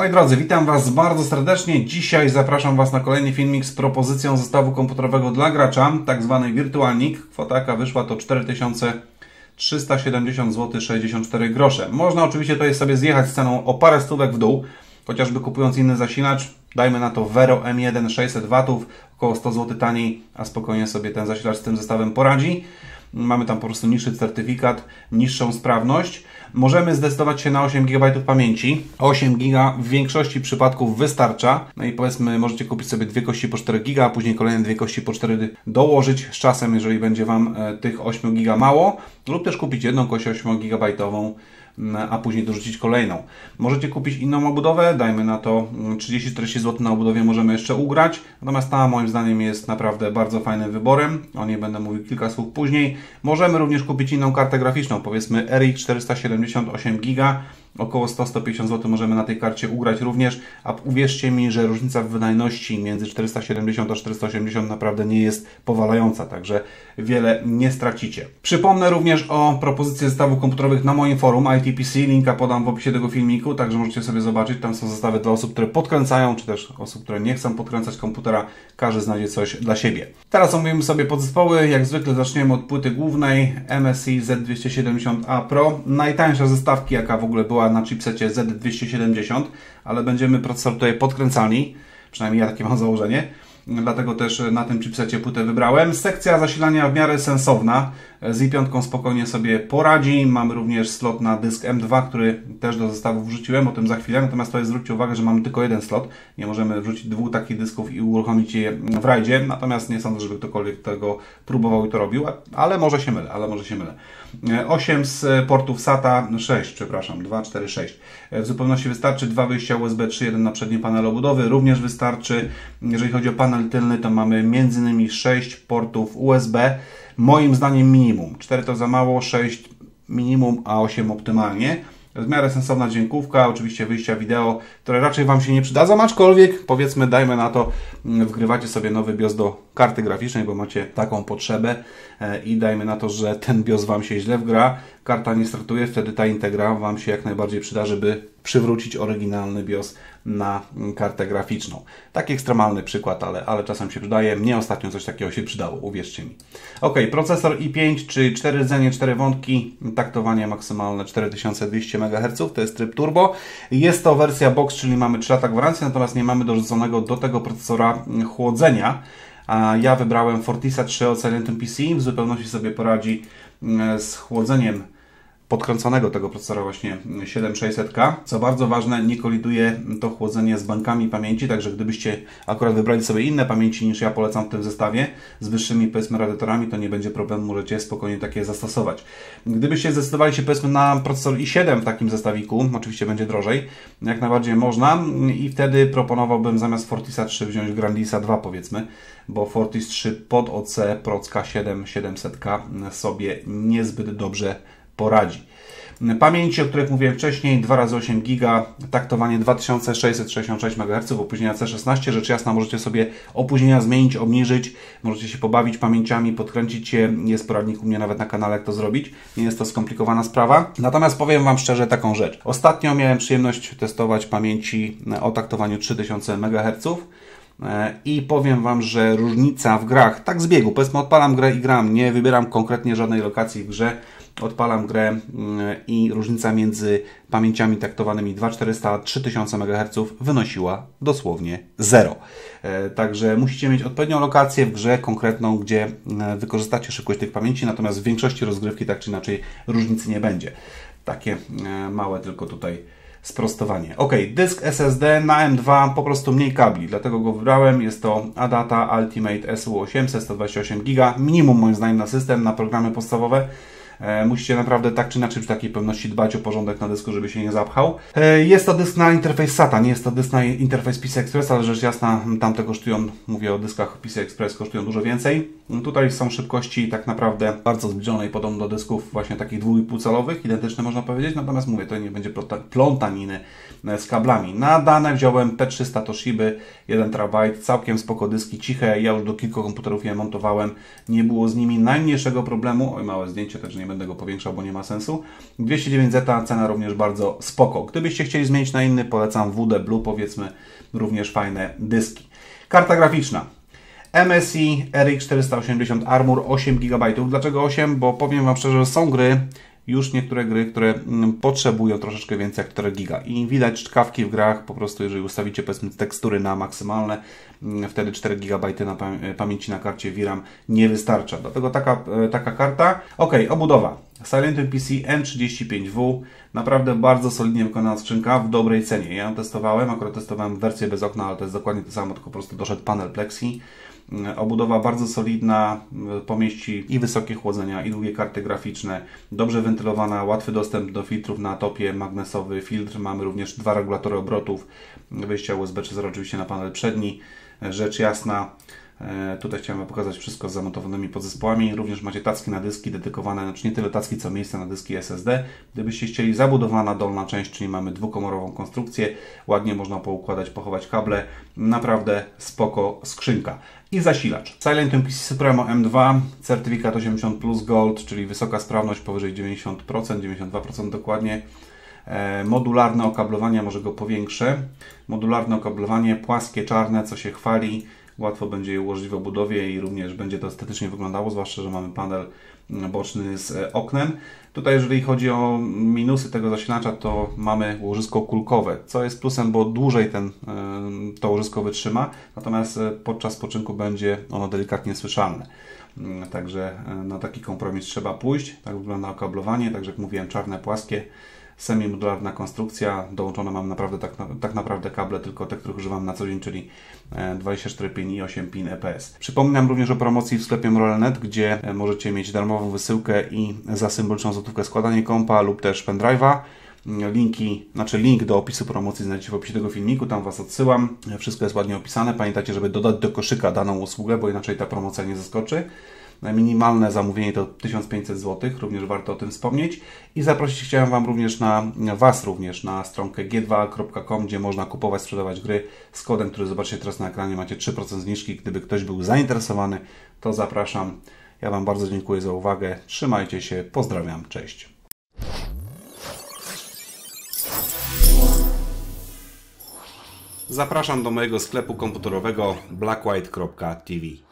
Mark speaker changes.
Speaker 1: Moi drodzy, witam Was bardzo serdecznie. Dzisiaj zapraszam Was na kolejny filmik z propozycją zestawu komputerowego dla gracza, tak zwany wirtualnik. Kwota jaka wyszła to 4370 zł 64 grosze. Można oczywiście tutaj sobie zjechać z ceną o parę stówek w dół, chociażby kupując inny zasilacz. Dajmy na to Vero M1 600 W, około 100 zł taniej, a spokojnie sobie ten zasilacz z tym zestawem poradzi. Mamy tam po prostu niższy certyfikat, niższą sprawność. Możemy zdecydować się na 8 GB pamięci. 8 GB w większości przypadków wystarcza. No i powiedzmy, możecie kupić sobie dwie kości po 4 GB, a później kolejne dwie kości po 4 dołożyć z czasem, jeżeli będzie Wam e, tych 8 GB mało, lub też kupić jedną kość 8 GB a później dorzucić kolejną. Możecie kupić inną obudowę, dajmy na to 30-40 mm, zł na obudowie możemy jeszcze ugrać, natomiast ta moim zdaniem jest naprawdę bardzo fajnym wyborem, o niej będę mówił kilka słów później. Możemy również kupić inną kartę graficzną, powiedzmy RX 478 GB, około 100-150 zł możemy na tej karcie ugrać również, a uwierzcie mi, że różnica w wydajności między 470 a 480 naprawdę nie jest powalająca, także wiele nie stracicie. Przypomnę również o propozycji zestawów komputerowych na moim forum ITPC, linka podam w opisie tego filmiku, także możecie sobie zobaczyć, tam są zestawy dla osób, które podkręcają, czy też osób, które nie chcą podkręcać komputera, każdy znajdzie coś dla siebie. Teraz omówimy sobie podzespoły, jak zwykle zaczniemy od płyty głównej MSI Z270A Pro, najtańsza zestawki jaka w ogóle była była na chipsecie Z270, ale będziemy procesor tutaj podkręcali, przynajmniej ja takie mam założenie. Dlatego też na tym chipsecie płytę wybrałem. Sekcja zasilania w miarę sensowna. Z i5 spokojnie sobie poradzi. Mamy również slot na dysk M2, który też do zestawu wrzuciłem, o tym za chwilę. Natomiast tutaj zwróćcie uwagę, że mamy tylko jeden slot. Nie możemy wrzucić dwóch takich dysków i uruchomić je w rajdzie. Natomiast nie sądzę, żeby ktokolwiek tego próbował i to robił, ale może się mylę, ale może się mylę. 8 z portów SATA, 6, przepraszam, 2, 4, 6. W zupełności wystarczy dwa wyjścia USB 3.1 na przednie panele obudowy. Również wystarczy, jeżeli chodzi o panel tylny, to mamy m.in. 6 portów USB. Moim zdaniem minimum. 4 to za mało, 6 minimum, a 8 optymalnie. W miarę sensowna dźwiękówka, oczywiście wyjścia wideo, które raczej Wam się nie przydadzą, aczkolwiek powiedzmy, dajmy na to, mm, wgrywacie sobie nowy BIOS do karty graficznej, bo macie taką potrzebę e, i dajmy na to, że ten BIOS Wam się źle wgra, karta nie startuje, wtedy ta Integra Wam się jak najbardziej przyda, żeby przywrócić oryginalny BIOS na kartę graficzną. Taki ekstremalny przykład, ale, ale czasem się przydaje. Mnie ostatnio coś takiego się przydało, uwierzcie mi. Ok, procesor i5 czy 4 rdzenie, 4 wątki, taktowanie maksymalne 4200 MHz, to jest tryb turbo. Jest to wersja box, czyli mamy 3 lata gwarancji, natomiast nie mamy dorzuconego do tego procesora chłodzenia. Ja wybrałem Fortisa 3 o PC, w zupełności sobie poradzi mm, z chłodzeniem podkręconego tego procesora właśnie 7600K. Co bardzo ważne, nie koliduje to chłodzenie z bankami pamięci, także gdybyście akurat wybrali sobie inne pamięci niż ja polecam w tym zestawie, z wyższymi powiedzmy radiatorami, to nie będzie problemu, możecie spokojnie takie zastosować. Gdybyście zdecydowali się powiedzmy na procesor i7 w takim zestawiku, oczywiście będzie drożej, jak najbardziej można i wtedy proponowałbym zamiast Fortisa 3 wziąć Grandisa 2 powiedzmy, bo Fortis 3 pod OC Procka 7 700K sobie niezbyt dobrze poradzi. Pamięci, o których mówiłem wcześniej, 2 razy 8 GB, taktowanie 2666 MHz, opóźnienia C16, rzecz jasna możecie sobie opóźnienia zmienić, obniżyć, możecie się pobawić pamięciami, podkręcić je, jest poradnik u mnie nawet na kanale jak to zrobić, nie jest to skomplikowana sprawa. Natomiast powiem Wam szczerze taką rzecz. Ostatnio miałem przyjemność testować pamięci o taktowaniu 3000 MHz, i powiem Wam, że różnica w grach, tak z biegu, powiedzmy odpalam grę i gram, nie wybieram konkretnie żadnej lokacji w grze, odpalam grę mm, i różnica między pamięciami taktowanymi 2400 a 3000 MHz wynosiła dosłownie 0. E, także musicie mieć odpowiednią lokację w grze konkretną, gdzie e, wykorzystacie szybkość tych pamięci, natomiast w większości rozgrywki tak czy inaczej różnicy nie będzie. Takie e, małe tylko tutaj sprostowanie. Ok, dysk SSD na M2 po prostu mniej kabli, dlatego go wybrałem. Jest to Adata Ultimate SU800 128 GB, minimum moim zdaniem na system, na programy podstawowe. E, musicie naprawdę tak czy inaczej przy takiej pewności dbać o porządek na dysku, żeby się nie zapchał. E, jest to dysk na interfejs SATA, nie jest to dysk na interfejs PC Express, ale rzecz jasna tamte kosztują, mówię o dyskach PC Express, kosztują dużo więcej. Tutaj są szybkości tak naprawdę bardzo zbliżone i podobne do dysków właśnie takich 2,5 calowych, identyczne można powiedzieć, natomiast mówię, to nie będzie plątaniny z kablami. Na dane wziąłem P300 Toshiby, 1 TB, całkiem spoko dyski, ciche, ja już do kilku komputerów je montowałem, nie było z nimi najmniejszego problemu, oj małe zdjęcie, także nie będę go powiększał, bo nie ma sensu. 209Z cena również bardzo spoko. Gdybyście chcieli zmienić na inny, polecam WD Blue, powiedzmy, również fajne dyski. Karta graficzna. MSI RX 480 Armor 8 GB. Dlaczego 8? Bo powiem Wam szczerze, że są gry, już niektóre gry, które mm, potrzebują troszeczkę więcej jak 4 giga i widać czkawki w grach, po prostu jeżeli ustawicie powiedzmy tekstury na maksymalne, mm, wtedy 4 GB na pamięci na karcie VRAM nie wystarcza. Dlatego taka, e, taka karta. Ok, obudowa. Silentium PC M35W, naprawdę bardzo solidnie wykonana skrzynka w dobrej cenie. Ja ją testowałem, akurat testowałem wersję bez okna, ale to jest dokładnie to samo, tylko po prostu doszedł panel Plexi. Obudowa bardzo solidna, pomieści i wysokie chłodzenia, i długie karty graficzne, dobrze wentylowana, łatwy dostęp do filtrów na topie, magnesowy filtr. Mamy również dwa regulatory obrotów, wyjścia USB 3.0 oczywiście na panel przedni. Rzecz jasna, E, tutaj chciałem pokazać wszystko z zamontowanymi podzespołami. Również macie tacki na dyski dedykowane, znaczy nie tyle tacki, co miejsce na dyski SSD. Gdybyście chcieli zabudowana dolna część, czyli mamy dwukomorową konstrukcję, ładnie można poukładać, pochować kable. Naprawdę spoko skrzynka. I zasilacz. Silentium PC Supremo M2, certyfikat 80 Plus Gold, czyli wysoka sprawność powyżej 90%, 92% dokładnie. E, modularne okablowanie, może go powiększę. Modularne okablowanie, płaskie, czarne, co się chwali łatwo będzie je ułożyć w obudowie i również będzie to estetycznie wyglądało, zwłaszcza, że mamy panel boczny z e, oknem. Tutaj jeżeli chodzi o minusy tego zasilacza, to mamy łożysko kulkowe, co jest plusem, bo dłużej ten, e, to łożysko wytrzyma, natomiast e, podczas spoczynku będzie ono delikatnie słyszalne. Mm, także na taki kompromis trzeba pójść. Tak wygląda okablowanie, także jak mówiłem, czarne, płaskie semi-modularna konstrukcja. Dołączone mam naprawdę tak, tak naprawdę kable, tylko te, których używam na co dzień, czyli 24 e, pin i 8 pin EPS. Przypominam również o promocji w sklepie Roll.net, gdzie e, możecie mieć darmową wysyłkę i za symboliczną złotówkę składanie kompa lub też pendrive'a. Linki, znaczy link do opisu promocji znajdziecie w opisie tego filmiku, tam Was odsyłam. Wszystko jest ładnie opisane. Pamiętajcie, żeby dodać do koszyka daną usługę, bo inaczej ta promocja nie zaskoczy. Minimalne zamówienie to 1500 zł, również warto o tym wspomnieć. I zaprosić chciałem Wam również na Was również na stronkę g2.com, gdzie można kupować, sprzedawać gry z kodem, który zobaczycie teraz na ekranie. Macie 3% zniżki. Gdyby ktoś był zainteresowany, to zapraszam. Ja Wam bardzo dziękuję za uwagę. Trzymajcie się. Pozdrawiam. Cześć. Zapraszam do mojego sklepu komputerowego blackwhite.tv.